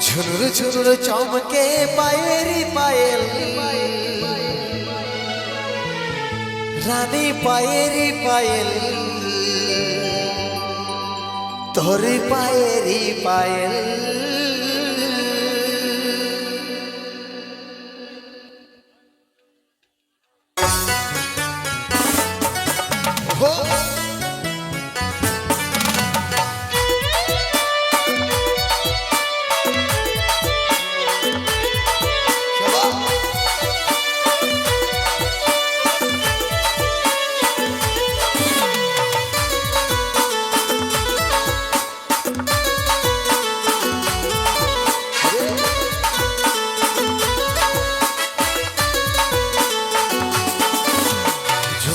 ঝুনুর ঝুনুর চমকে পায়েরি পায়েল। রানী পায়েরি পায়েল। তোর পায়েরি পায়েল।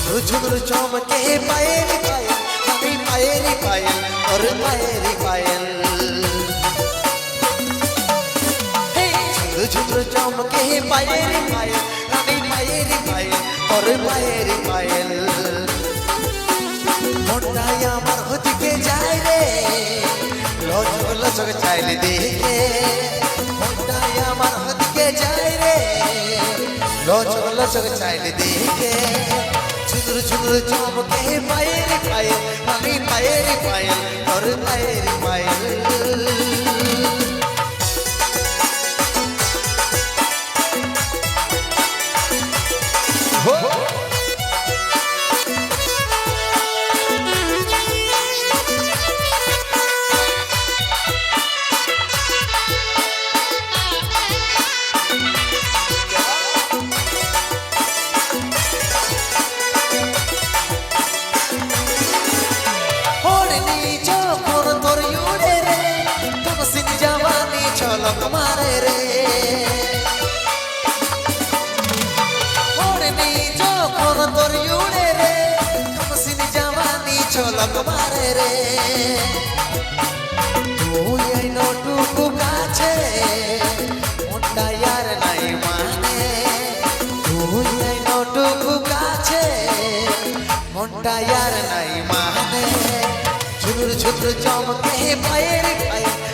ঝুমুর ঝুমুর চমকে পায়ের পায়েল আমি পায়ের পায়েল ওর পায়ের পায়েল ঝুমুর ঝুমুর চমকে পায়ের পায়েল আমি পায়ের পায়েল ওর পায়ের পায়েল মনটাই আমার হদিকে যায় রে লচক লচক চাইলে দেখে মনটাই আমার হদিকে যায় রে লচক লচক চাইলে দেখে ঝুনুর ঝুনুর চমকে পায়ের পায়েল আমি পায়ের পায়েল তোর পায়ের পায়েল ছলক মারে রে। ওড়নি যখন তোর উড়ে রে তুমসিন জওয়ানি ছলক মারে রে। তুই এই নটুকু কাছে মনটা আর নাই মানে। তুই এই নটুকু কাছে মনটা আর নাই মানে। ঝুনুর ঝুনুর চমকে পায়ের পায়ে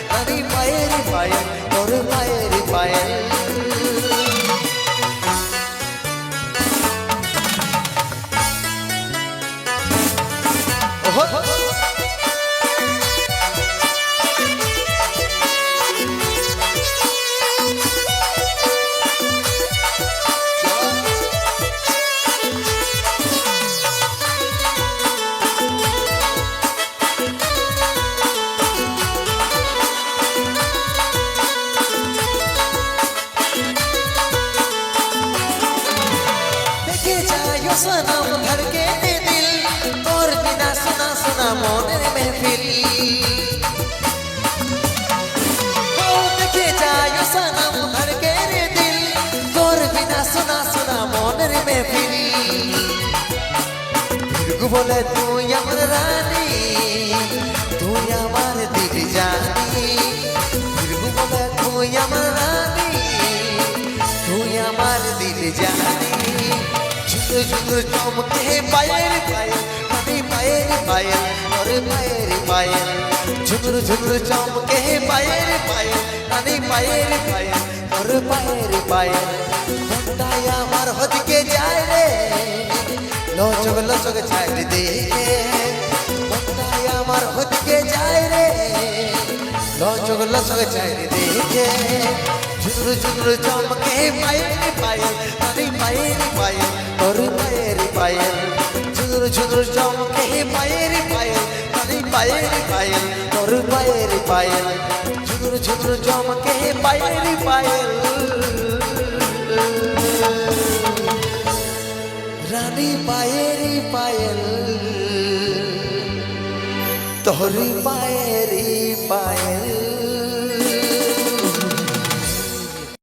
सनम धड़के বিনা সুনা সুনা মনের মেহফিল ও দেখে যাইও সনম ধড়কে দিল তোর বিনা সুনা সুনা মনের মেহফিল ফিরগু বলে তুই আমার রানী তুই আমার দিল জানি ফিরগু বলে তুই আমার রানী তুই আমার দিল জানি ঝুঁকু ঝুঁকু চমকে পায়ের পায়ের আমি পায়ের পায়ের ওর পায়ের পায়ের। ঝুঁকুর ঝুঁকুর চমকে পায়ের পায়ের আমি পায়ের পায়ের ওর পায়ের পায়ের। মনটাই আমার হদিকে যায় রে, লচক লচক চাইল দেখে মনটাই আমার হদিকে যায় রে, লচক লচক চাইল দেখে ঝুনুর ঝুনুর চমকে পায়ের পায়েল আমি পায়ের পায়েল তোর পায়ের পায়েল ঝুনুর ঝুনুর চমকে পায়ের পায়েল আমি পায়ের পায়েল, তোর পায়ের পায়েল। ঝুনুর ঝুনুর চমকে পায়ের পায়েল। রানী পায়ের পায়েল, তোর পায়ের পায়েল।